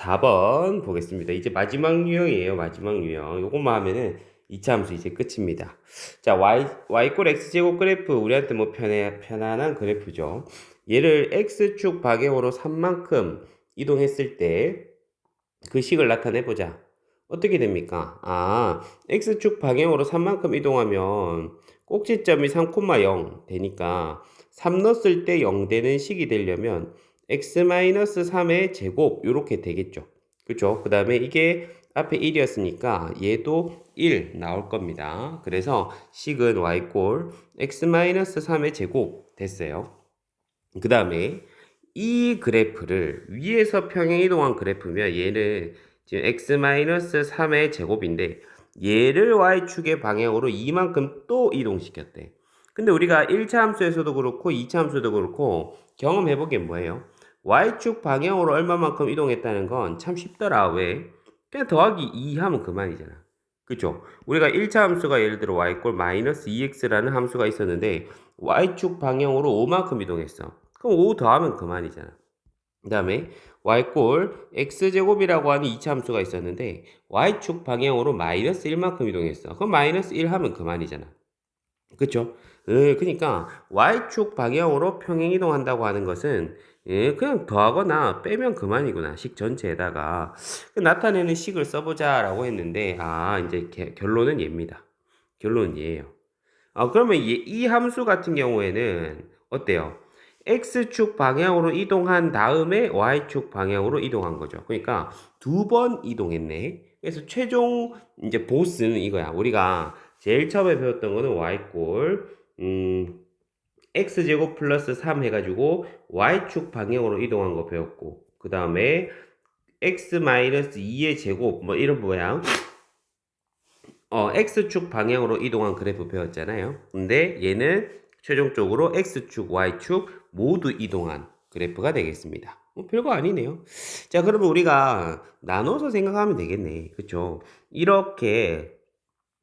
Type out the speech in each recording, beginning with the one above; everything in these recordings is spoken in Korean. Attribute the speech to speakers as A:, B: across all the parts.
A: 4번 보겠습니다. 이제 마지막 유형이에요. 마지막 유형. 요것만 하면은 2차 함수 이제 끝입니다. 자, y, y 꼴 x제곱 그래프 우리한테 뭐 편해, 편안한 그래프죠. 얘를 x축 박영으로 3만큼 이동했을 때 그 식을 나타내 보자. 어떻게 됩니까? 아, x축 방향으로 3만큼 이동하면 꼭지점이 3,0 되니까 3 넣었을 때 0 되는 식이 되려면 x-3의 제곱 이렇게 되겠죠. 그죠? 그 다음에 이게 앞에 1이었으니까 얘도 1 나올 겁니다. 그래서 식은 y꼴 x-3의 제곱 됐어요. 그 다음에 이 그래프를 위에서 평행 이동한 그래프면 얘는 지금 x-3의 제곱인데 얘를 y축의 방향으로 이만큼 또 이동시켰대. 근데 우리가 1차 함수에서도 그렇고 2차 함수도 그렇고 경험해보기엔 뭐예요? Y축 방향으로 얼마만큼 이동했다는 건 참 쉽더라. 왜? 그냥 더하기 2 하면 그만이잖아. 그죠? 우리가 1차 함수가 예를 들어 y꼴 마이너스 2x라는 함수가 있었는데 y축 방향으로 5만큼 이동했어. 그럼 5 더하면 그만이잖아. 그 다음에 y꼴 x제곱이라고 하는 2차 함수가 있었는데 y축 방향으로 마이너스 1만큼 이동했어. 그럼 마이너스 1 하면 그만이잖아. 그쵸? 예, 그러니까 y축 방향으로 평행 이동한다고 하는 것은 예, 그냥 더하거나 빼면 그만이구나. 식 전체에다가 그 나타내는 식을 써보자라고 했는데 아 이제 개- 결론은 얘입니다. 결론은 얘예요. 아 그러면 얘, 이 함수 같은 경우에는 어때요? x축 방향으로 이동한 다음에 y축 방향으로 이동한 거죠. 그러니까 두 번 이동했네. 그래서 최종 이제 보스는 이거야. 우리가 제일 처음에 배웠던 거는 y꼴 음, x제곱 플러스 3 해가지고 y축 방향으로 이동한 거 배웠고 그 다음에 x 마이너스 2의 제곱 뭐 이런 모양 어, x축 방향으로 이동한 그래프 배웠잖아요. 근데 얘는 최종적으로 x축, y축 모두 이동한 그래프가 되겠습니다. 뭐 별거 아니네요. 자, 그러면 우리가 나눠서 생각하면 되겠네. 그쵸? 이렇게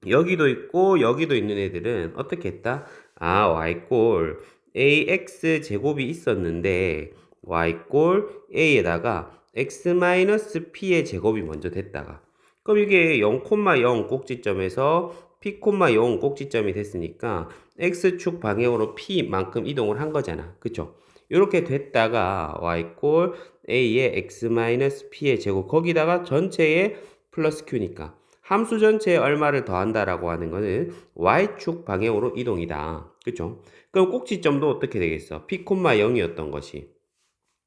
A: 여기도 있고 여기도 있는 애들은 어떻게 했다? 아, y꼴 ax 제곱이 있었는데 y꼴 a에다가 x-p의 제곱이 먼저 됐다가 그럼 이게 0,0 꼭지점에서 p,0 꼭지점이 됐으니까 x축 방향으로 p만큼 이동을 한 거잖아. 그쵸? 이렇게 됐다가 y꼴 a의 x-p의 제곱 거기다가 전체에 플러스 q니까 함수 전체에 얼마를 더한다라고 하는 거는 y축 방향으로 이동이다. 그쵸? 그럼 꼭지점도 어떻게 되겠어? p, 0이었던 것이.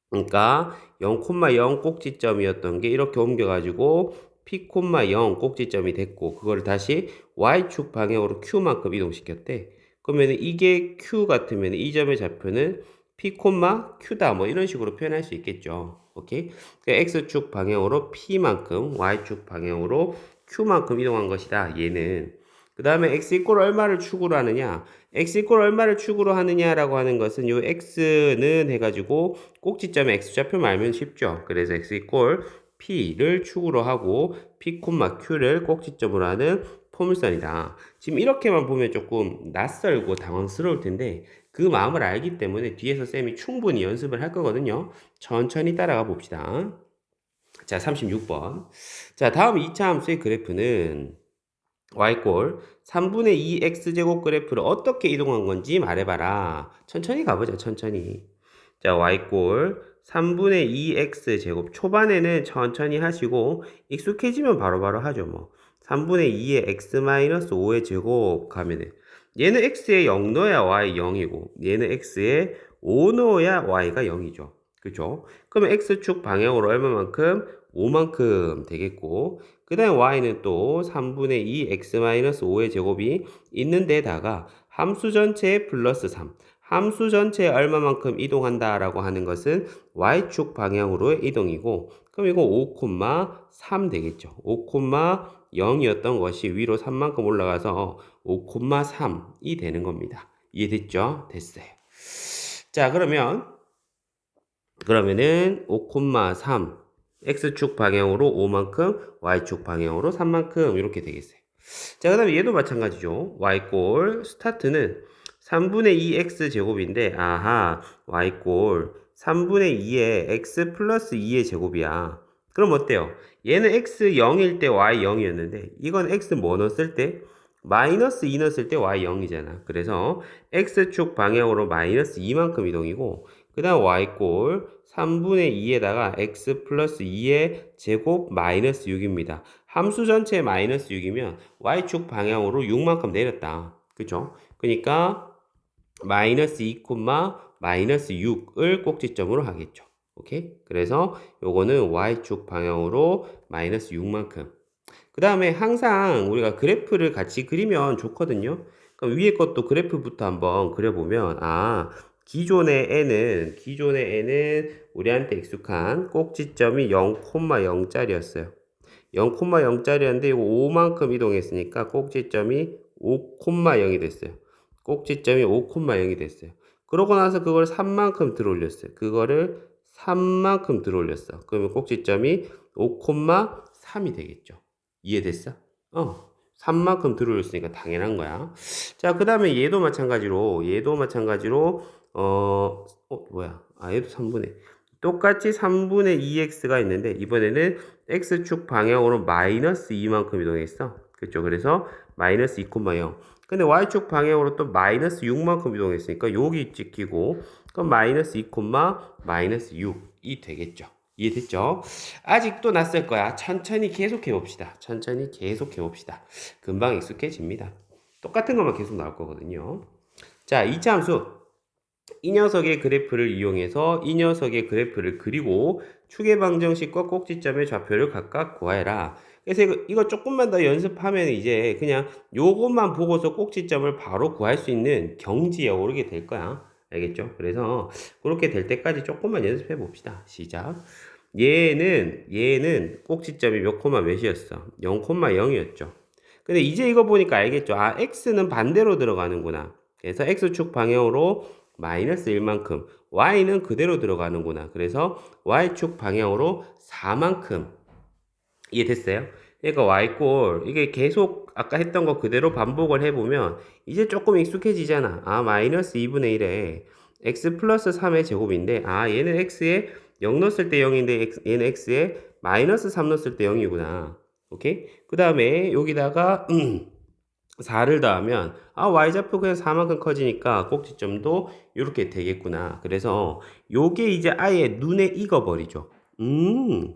A: 그러니까 0,0 꼭지점이었던 게 이렇게 옮겨가지고 p, 0 꼭지점이 됐고 그거를 다시 y축 방향으로 q만큼 이동시켰대. 그러면 이게 q 같으면 이 점의 좌표는 p, q다 뭐 이런 식으로 표현할 수 있겠죠. 오케이? 그러니까 x축 방향으로 p만큼 y축 방향으로 q만큼 이동한 것이다. 얘는 그 다음에 x 이꼴 얼마를 축으로 하느냐 x 이꼴 얼마를 축으로 하느냐라고 하는 것은 요 x는 해가지고 꼭지점에 x 좌표 알면 쉽죠. 그래서 x 이꼴 p를 축으로 하고 p, q를 꼭지점으로 하는 포물선이다. 지금 이렇게만 보면 조금 낯설고 당황스러울 텐데 그 마음을 알기 때문에 뒤에서 쌤이 충분히 연습을 할 거거든요. 천천히 따라가 봅시다. 자, 36번. 자, 다음 2차 함수의 그래프는 y꼴 3분의 2 x제곱 그래프를 어떻게 이동한 건지 말해봐라. 천천히 가보자, 천천히. 자, y꼴 3분의 2 x제곱. 초반에는 천천히 하시고, 익숙해지면 바로바로 하죠, 뭐. 3분의 2의 x-5의 제곱 가면은, 얘는 x에 0 넣어야 y 0이고, 얘는 x에 5 넣어야 y가 0이죠. 그죠? 그러면 x축 방향으로 얼마만큼? 5만큼 되겠고 그 다음에 y는 또 3분의 2 x-5의 제곱이 있는 데다가 함수 전체에 플러스 3 함수 전체에 얼마만큼 이동한다 라고 하는 것은 y축 방향으로의 이동이고 그럼 이거 5,3 되겠죠. 5,0이었던 것이 위로 3만큼 올라가서 5,3이 되는 겁니다. 이해됐죠? 됐어요. 자 그러면 그러면은 5,3 x축 방향으로 5만큼 y축 방향으로 3만큼 이렇게 되겠어요. 자, 그 다음에 얘도 마찬가지죠. y꼴 스타트는 3분의 2 x 제곱인데 아하 y꼴 3분의 2의 x 플러스 2의 제곱이야. 그럼 어때요? 얘는 x 0일 때 y 0이었는데 이건 x 뭐 넣었을 때 마이너스 2 넣었을 때 y 0이잖아. 그래서 x축 방향으로 마이너스 2만큼 이동이고 그 다음 y꼴 3분의 2에다가 x 플러스 2의 제곱 마이너스 6입니다. 함수 전체 마이너스 6이면 y축 방향으로 6만큼 내렸다. 그죠? 그러니까 마이너스 2, 마이너스 6을 꼭지점으로 하겠죠. 오케이? 그래서 요거는 y축 방향으로 마이너스 6만큼. 그 다음에 항상 우리가 그래프를 같이 그리면 좋거든요. 그럼 위에 것도 그래프부터 한번 그려보면, 아, 기존의 n은, 기존의 n은 우리한테 익숙한 꼭지점이 0,0짜리였어요. 0,0짜리였는데 이거 5만큼 이동했으니까 꼭지점이 5,0이 됐어요. 꼭지점이 5,0이 됐어요. 그러고 나서 그걸 3만큼 들어 올렸어요. 그거를 3만큼 들어 올렸어. 그러면 꼭지점이 5,3이 되겠죠. 이해됐어? 어. 3만큼 들어 올렸으니까 당연한 거야. 자, 그 다음에 얘도 마찬가지로, 얘도 마찬가지로, 어, 어, 뭐야. 아, 얘도 3분의. 똑같이 3분의 2x가 있는데, 이번에는 x축 방향으로 마이너스 2만큼 이동했어. 그렇죠. 그래서 마이너스 2,0. 근데 y축 방향으로 또 마이너스 6만큼 이동했으니까 여기 찍히고 그럼 마이너스 2, 마이너스 6이 되겠죠. 이해됐죠? 아직도 낯설 거야. 천천히 계속해 봅시다. 천천히 계속해 봅시다. 금방 익숙해집니다. 똑같은 것만 계속 나올 거거든요. 자, 2차 함수. 이 녀석의 그래프를 이용해서 이 녀석의 그래프를 그리고 축의 방정식과 꼭지점의 좌표를 각각 구하여라. 그래서 이거, 이거 조금만 더 연습하면 이제 그냥 요것만 보고서 꼭지점을 바로 구할 수 있는 경지에 오르게 될 거야. 알겠죠? 그래서 그렇게 될 때까지 조금만 연습해 봅시다. 시작. 얘는 얘는 꼭지점이 몇 코마 몇이었어? 0,0이었죠. 근데 이제 이거 보니까 알겠죠? 아, x는 반대로 들어가는구나. 그래서 x축 방향으로 마이너스 1만큼, y는 그대로 들어가는구나. 그래서 y축 방향으로 4만큼. 이해됐어요? 그러니까 y꼴 이게 계속 아까 했던 거 그대로 반복을 해보면 이제 조금 익숙해지잖아. 아 마이너스 2분의 1에 x 플러스 3의 제곱인데 아 얘는 x에 0 넣었을 때 0인데 x, 얘는 x에 마이너스 3 넣었을 때 0이구나. 오케이? 그 다음에 여기다가 음, 4를 더하면 아 y좌표 그냥 4만큼 커지니까 꼭지점도 이렇게 되겠구나. 그래서 요게 이제 아예 눈에 익어버리죠. 음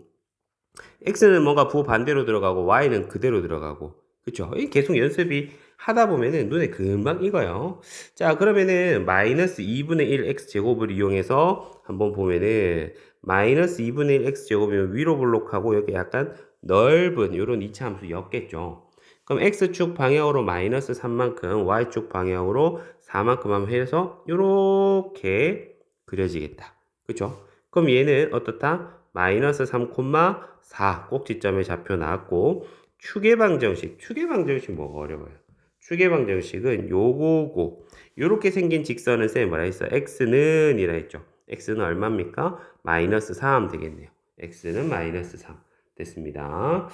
A: x는 뭔가 부호 반대로 들어가고 y는 그대로 들어가고 그쵸? 계속 연습이 하다 보면은 눈에 금방 익어요. 자 그러면은 마이너스 2분의 1 x제곱을 이용해서 한번 보면은 마이너스 2분의 1 x제곱이면 위로 블록하고 여기 약간 넓은 이런 2차 함수였겠죠. 그럼 x축 방향으로 마이너스 3만큼 y축 방향으로 4만큼 하면 해서 이렇게 그려지겠다. 그쵸? 그럼 얘는 어떻다? 마이너스 3, 4 꼭지점에 잡혀 나왔고 추계 방정식. 추계 방정식 뭐가 어려워요? 추계 방정식은 요거고 요렇게 생긴 직선은 쌤 뭐라 했어? X는 이라 했죠? X는 얼마입니까? 마이너스 3 되겠네요. X는 마이너스 3 됐습니다.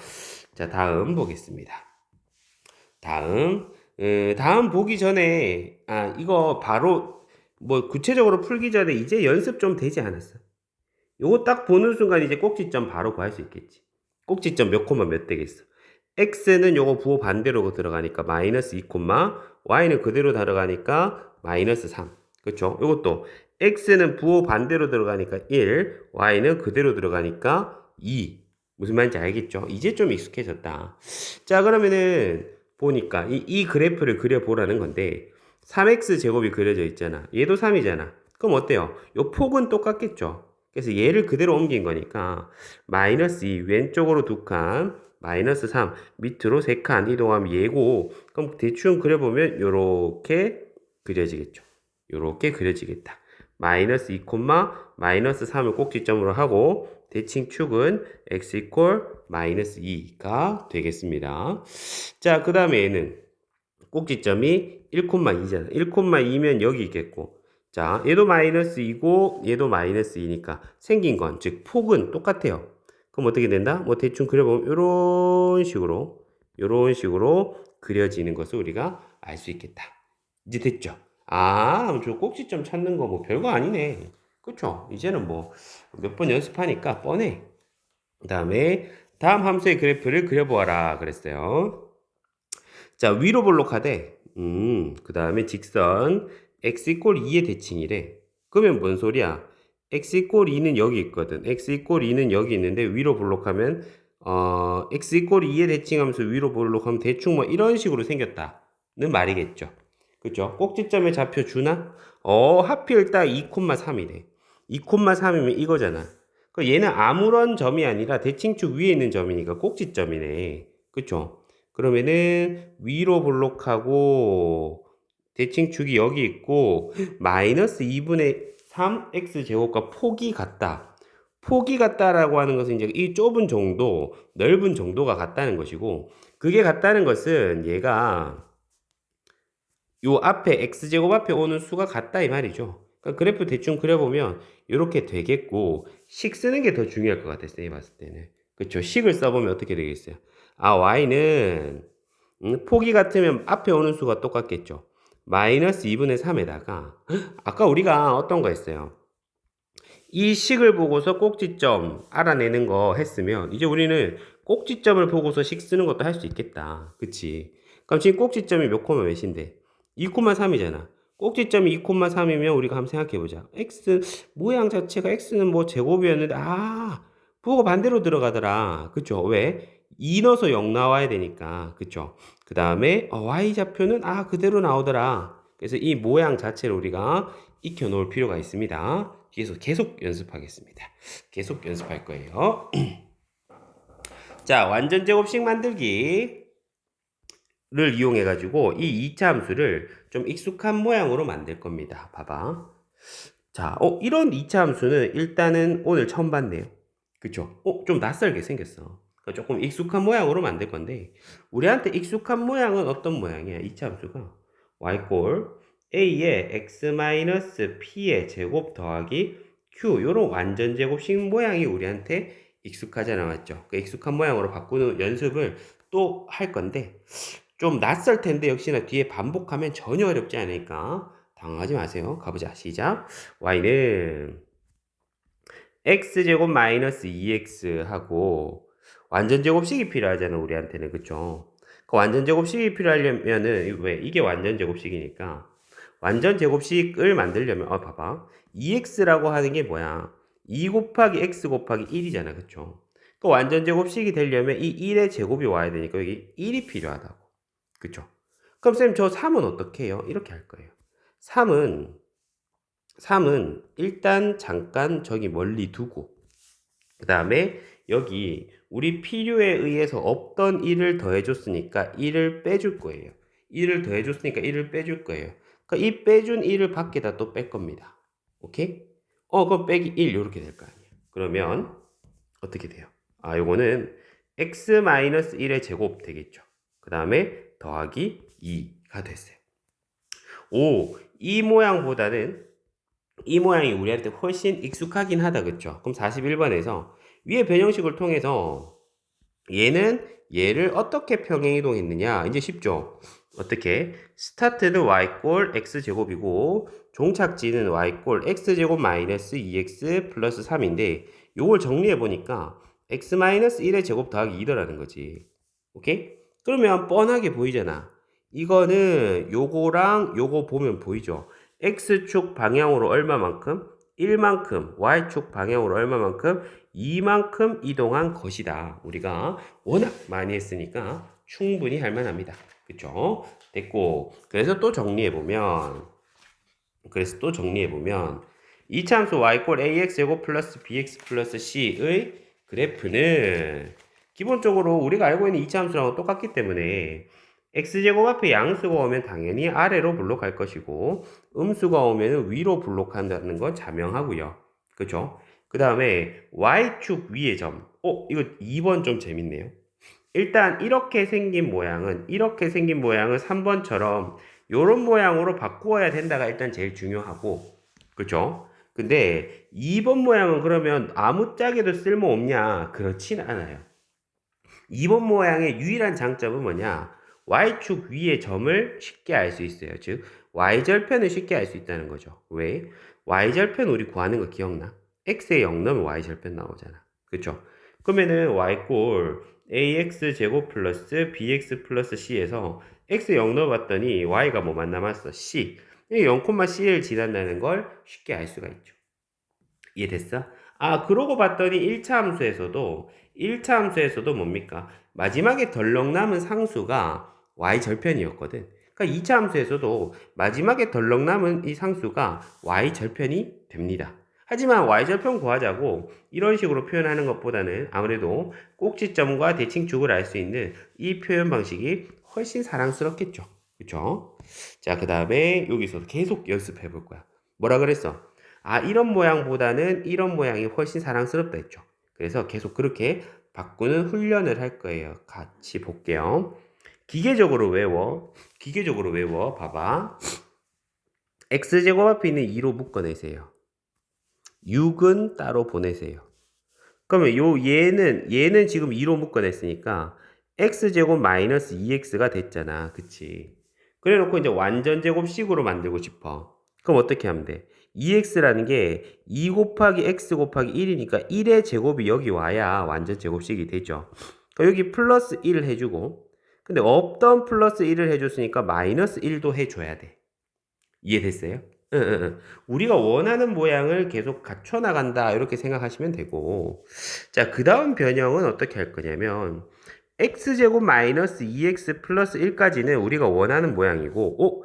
A: 자 다음 보겠습니다 다음 에, 다음 보기 전에 아 이거 바로 뭐 구체적으로 풀기 전에 이제 연습 좀 되지 않았어 요거 딱 보는 순간 이제 꼭지점 바로 구할 수 있겠지. 꼭지점 몇 코마 몇 되겠어. x는 요거 부호 반대로 들어가니까 마이너스 2 코마, y는 그대로 들어가니까 마이너스 3. 그쵸? 요것도 x는 부호 반대로 들어가니까 1, y는 그대로 들어가니까 2. 무슨 말인지 알겠죠? 이제 좀 익숙해졌다. 자, 그러면은 보니까 이, 이 그래프를 그려보라는 건데 3x 제곱이 그려져 있잖아. 얘도 3이잖아. 그럼 어때요? 요 폭은 똑같겠죠? 그래서 얘를 그대로 옮긴 거니까 마이너스 2 왼쪽으로 두 칸, 마이너스 3 밑으로 세 칸 이동하면 얘고 그럼 대충 그려보면 요렇게 그려지겠죠. 요렇게 그려지겠다. 마이너스 2 마이너스 3을 꼭지점으로 하고 대칭 축은 x 이퀄 마이너스 2가 되겠습니다. 자, 그 다음에 얘는 꼭지점이 1,2잖아. 1,2면 여기 있겠고 자, 얘도 마이너스 2고 얘도 마이너스 2니까 생긴 건, 즉 폭은 똑같아요. 그럼 어떻게 된다? 뭐 대충 그려보면 이런 식으로 이런 식으로 그려지는 것을 우리가 알 수 있겠다. 이제 됐죠? 아, 저 꼭지점 찾는 거 뭐 별거 아니네. 그쵸? 이제는 뭐 몇 번 연습하니까 뻔해. 그 다음에 다음 함수의 그래프를 그려보아라 그랬어요. 자 위로 볼록하되 음, 그 다음에 직선 x 이꼴 2의 대칭이래. 그러면 뭔 소리야? x 이꼴 2는 여기 있거든. x 이꼴 2는 여기 있는데 위로 볼록하면 어, x 이꼴 2의 대칭하면서 위로 볼록하면 대충 뭐 이런 식으로 생겼다는 말이겠죠. 그죠? 꼭지점에 잡혀 주나? 어, 하필 딱 2,3이네. 2,3이면 이거잖아. 그 얘는 아무런 점이 아니라 대칭축 위에 있는 점이니까 꼭지점이네. 그쵸? 그러면은 위로 볼록하고 대칭축이 여기 있고 마이너스 2분의 3x 제곱과 폭이 같다. 폭이 같다라고 하는 것은 이제 이 좁은 정도, 넓은 정도가 같다는 것이고 그게 같다는 것은 얘가 요 앞에 x제곱 앞에 오는 수가 같다 이 말이죠. 그러니까 그래프 대충 그려보면 이렇게 되겠고 식 쓰는 게 더 중요할 것 같아요. 쌤이 봤을 때는. 그렇죠. 식을 써보면 어떻게 되겠어요? 아 y는 음, 폭이 같으면 앞에 오는 수가 똑같겠죠. 마이너스 2분의 3에다가 아까 우리가 어떤 거 했어요? 이 식을 보고서 꼭지점 알아내는 거 했으면 이제 우리는 꼭지점을 보고서 식 쓰는 것도 할 수 있겠다. 그치? 그럼 지금 꼭지점이 몇 코마 몇인데? 2,3이잖아. 꼭지점이 2,3이면 우리가 한번 생각해 보자. x 모양 자체가 x는 뭐 제곱이었는데 아 부호가 반대로 들어가더라. 그쵸? 왜? 2 넣어서 0 나와야 되니까. 그쵸? 그 다음에 어, y 좌표는 아 그대로 나오더라. 그래서 이 모양 자체를 우리가 익혀 놓을 필요가 있습니다. 뒤에서 계속 연습하겠습니다. 계속 연습할 거예요. 자, 완전 제곱식 만들기. 를 이용해 가지고 이 2차 함수를 좀 익숙한 모양으로 만들 겁니다. 봐봐. 자, 어, 이런 2차 함수는 일단은 오늘 처음 봤네요. 그쵸? 어, 좀 낯설게 생겼어. 그러니까 조금 익숙한 모양으로 만들 건데, 우리한테 익숙한 모양은 어떤 모양이야? 2차 함수가 y꼴 a의 x-p의 제곱 더하기 q 요런 완전 제곱식 모양이 우리한테 익숙하잖아 맞죠? 그 익숙한 모양으로 바꾸는 연습을 또 할 건데 좀 낯설 텐데 역시나 뒤에 반복하면 전혀 어렵지 않으니까 당황하지 마세요. 가보자. 시작. y는 x제곱 마이너스 2x 하고 완전 제곱식이 필요하잖아 우리한테는 그쵸? 그 완전 제곱식이 필요하려면은 왜 이게 완전 제곱식이니까 완전 제곱식을 만들려면 어 봐봐 2x라고 하는 게 뭐야 2 곱하기 x 곱하기 1이잖아 그쵸? 그 완전 제곱식이 되려면 이 1의 제곱이 와야 되니까 여기 1이 필요하다고 그쵸? 그럼 쌤 저 3은 어떻게 해요? 이렇게 할 거예요. 3은 3은 일단 잠깐 저기 멀리 두고 그 다음에 여기 우리 필요에 의해서 없던 1을 더해줬으니까 1을 빼줄 거예요. 1을 더해줬으니까 1을 빼줄 거예요. 그러니까 이 빼준 1을 밖에다 또 뺄 겁니다. 오케이? 어, 그럼 빼기 1 이렇게 될 거 아니에요. 그러면 어떻게 돼요? 아, 요거는 x-1의 제곱 되겠죠. 그 다음에 더하기 2가 됐어요. 오, 이 모양보다는 이 모양이 우리한테 훨씬 익숙하긴 하다, 그쵸? 그럼 41번에서 위의 변형식을 통해서 얘는 얘를 어떻게 평행이동했느냐? 이제 쉽죠? 어떻게? 스타트는 y꼴 x제곱이고 종착지는 y꼴 x제곱 마이너스 2x 플러스 3인데 요걸 정리해 보니까 x 마이너스 1의 제곱 더하기 2더라는 거지. 오케이? 그러면 뻔하게 보이잖아. 이거는 요거랑 요거 보면 보이죠? x축 방향으로 얼마만큼? 1만큼, y축 방향으로 얼마만큼? 2만큼 이동한 것이다. 우리가 워낙 많이 했으니까 충분히 할 만합니다. 그쵸? 됐고. 그래서 또 정리해보면, 그래서 또 정리해보면, 이차함수 y꼴 ax제곱 플러스 bx 플러스 c의 그래프는 기본적으로 우리가 알고 있는 이차 함수랑 똑같기 때문에 x제곱 앞에 양수가 오면 당연히 아래로 블록할 것이고 음수가 오면 위로 블록한다는 건 자명하고요. 그죠? 그 다음에 y축 위의 점. 어, 이거 2번 좀 재밌네요. 일단 이렇게 생긴 모양은 이렇게 생긴 모양은 3번처럼 요런 모양으로 바꾸어야 된다가 일단 제일 중요하고 그죠? 근데 2번 모양은 그러면 아무짝에도 쓸모 없냐? 그렇진 않아요. 2번 모양의 유일한 장점은 뭐냐? y축 위의 점을 쉽게 알 수 있어요. 즉 y절편을 쉽게 알 수 있다는 거죠. 왜? y절편 우리 구하는 거 기억나? x에 0 넣으면 y절편 나오잖아. 그렇죠? 그러면은 y꼴 ax 제곱 플러스 bx 플러스 c에서 x 0 넣어봤더니 y가 뭐만 남았어? c. 0,c를 지난다는 걸 쉽게 알 수가 있죠. 이해됐어? 아, 그러고 봤더니 1차 함수에서도 1차 함수에서도 뭡니까? 마지막에 덜렁 남은 상수가 y 절편이었거든. 그러니까 2차 함수에서도 마지막에 덜렁 남은 이 상수가 y 절편이 됩니다. 하지만 y 절편 구하자고 이런 식으로 표현하는 것보다는 아무래도 꼭지점과 대칭축을 알 수 있는 이 표현 방식이 훨씬 사랑스럽겠죠. 그쵸? 자, 그 다음에 여기서 계속 연습해 볼 거야. 뭐라 그랬어? 아, 이런 모양보다는 이런 모양이 훨씬 사랑스럽다 했죠. 그래서 계속 그렇게 바꾸는 훈련을 할 거예요. 같이 볼게요. 기계적으로 외워. 기계적으로 외워. 봐봐. x제곱 앞에 있는 2로 묶어내세요. 6은 따로 보내세요. 그러면 요 얘는 얘는 지금 2로 묶어냈으니까 x제곱 마이너스 2x가 됐잖아. 그치? 그래 놓고 이제 완전 제곱식으로 만들고 싶어. 그럼 어떻게 하면 돼? 2x라는 게 2 곱하기 x 곱하기 1이니까 1의 제곱이 여기 와야 완전 제곱식이 되죠. 그러니까 여기 플러스 1 해주고 근데 없던 플러스 1을 해줬으니까 마이너스 1도 해줘야 돼. 이해됐어요? 우리가 원하는 모양을 계속 갖춰 나간다 이렇게 생각하시면 되고 자 그 다음 변형은 어떻게 할 거냐면 x제곱 마이너스 2x 플러스 1까지는 우리가 원하는 모양이고 오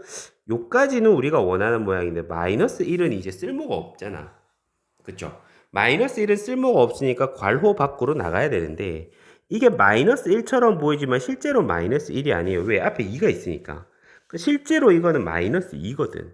A: 요까지는 우리가 원하는 모양인데 마이너스 1은 이제 쓸모가 없잖아 그쵸 마이너스 1은 쓸모가 없으니까 괄호 밖으로 나가야 되는데 이게 마이너스 1처럼 보이지만 실제로 마이너스 1이 아니에요 왜 앞에 2가 있으니까 그 실제로 이거는 마이너스 2거든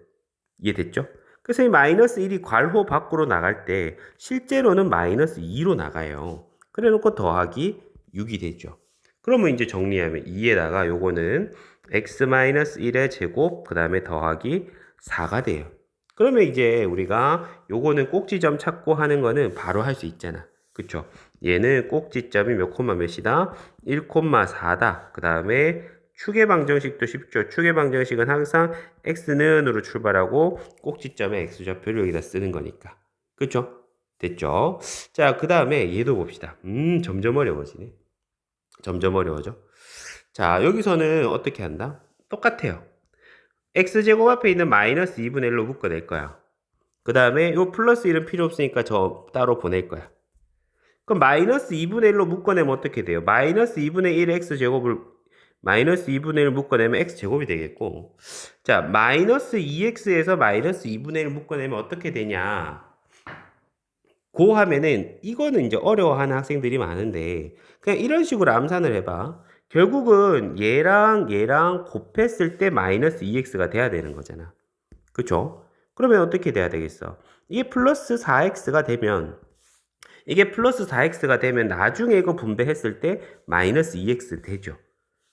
A: 이해됐죠? 그래서 이 마이너스 1이 괄호 밖으로 나갈 때 실제로는 마이너스 2로 나가요. 그래 놓고 더하기 6이 되죠. 그러면 이제 정리하면 2에다가 요거는 x-1의 제곱 그 다음에 더하기 4가 돼요. 그러면 이제 우리가 요거는 꼭지점 찾고 하는 거는 바로 할 수 있잖아. 그쵸? 얘는 꼭지점이 몇 콤마 몇이다? 1콤마4다. 그 다음에 축의 방정식도 쉽죠. 축의 방정식은 항상 x는으로 출발하고 꼭지점에 x좌표를 여기다 쓰는 거니까. 그쵸? 됐죠? 자, 그 다음에 얘도 봅시다. 음, 점점 어려워지네. 점점 어려워져. 자, 여기서는 어떻게 한다? 똑같아요. x제곱 앞에 있는 마이너스 2분의 1로 묶어낼 거야. 그 다음에 요 플러스 1은 필요 없으니까 저 따로 보낼 거야. 그럼 마이너스 2분의 1로 묶어내면 어떻게 돼요? 마이너스 2분의 1 x제곱을 마이너스 2분의 1 묶어내면 x제곱이 되겠고 자 마이너스 2x에서 마이너스 2분의 1 묶어내면 어떻게 되냐 고 하면은 이거는 이제 어려워하는 학생들이 많은데 그냥 이런 식으로 암산을 해봐 결국은 얘랑 얘랑 곱했을 때 마이너스 2x가 돼야 되는 거잖아 그쵸? 그러면 어떻게 돼야 되겠어 이게 플러스 4x가 되면 이게 플러스 4x가 되면 나중에 이거 분배했을 때 마이너스 2x 되죠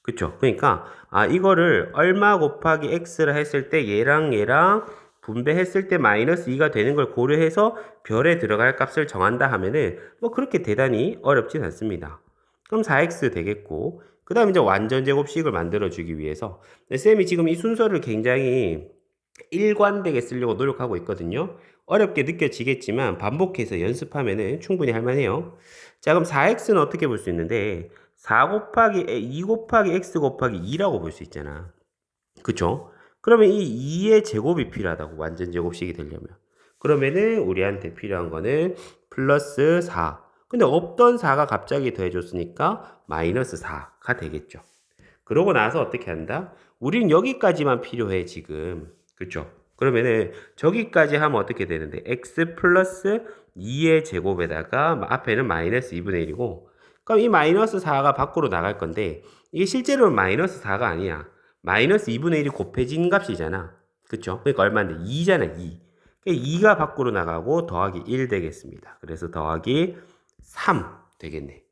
A: 그쵸? 그러니까 아 이거를 얼마 곱하기 x를 했을 때 얘랑 얘랑 분배했을 때 마이너스 2가 되는 걸 고려해서 별에 들어갈 값을 정한다 하면은 뭐 그렇게 대단히 어렵진 않습니다. 그럼 4x 되겠고 그 다음에 이제 완전 제곱식을 만들어 주기 위해서 네, 쌤이 지금 이 순서를 굉장히 일관되게 쓰려고 노력하고 있거든요. 어렵게 느껴지겠지만 반복해서 연습하면은 충분히 할만해요. 자 그럼 4x는 어떻게 볼 수 있는데 4 곱하기 2 곱하기 x 곱하기 2라고 볼 수 있잖아. 그쵸? 그러면 이 2의 제곱이 필요하다고 완전 제곱식이 되려면. 그러면은 우리한테 필요한 거는 플러스 4. 근데 없던 4가 갑자기 더해줬으니까 마이너스 4가 되겠죠. 그러고 나서 어떻게 한다? 우린 여기까지만 필요해 지금. 그쵸? 그러면은 저기까지 하면 어떻게 되는데 x 플러스 2의 제곱에다가 앞에는 마이너스 2분의 1이고 그럼 이 마이너스 4가 밖으로 나갈 건데 이게 실제로는 마이너스 4가 아니야. 마이너스 2분의 1이 곱해진 값이잖아. 그쵸? 그러니까 얼마인데? 2잖아, 2. 그러니까 2가 밖으로 나가고 더하기 1 되겠습니다. 그래서 더하기 3 되겠네.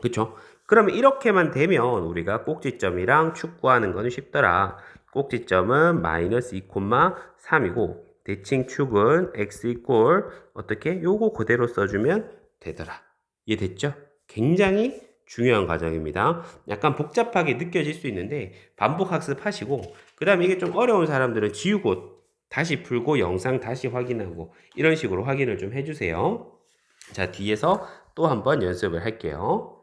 A: 그쵸? 그러면 이렇게만 되면 우리가 꼭지점이랑 축구하는 거는 쉽더라. 꼭지점은 마이너스 2,3이고 대칭축은 x 이꼴 어떻게? 요거 그대로 써주면 되더라. 이해됐죠? 굉장히 중요한 과정입니다. 약간 복잡하게 느껴질 수 있는데 반복 학습하시고 그 다음에 이게 좀 어려운 사람들은 지우고 다시 풀고 영상 다시 확인하고 이런 식으로 확인을 좀 해주세요. 자 뒤에서 또 한번 연습을 할게요.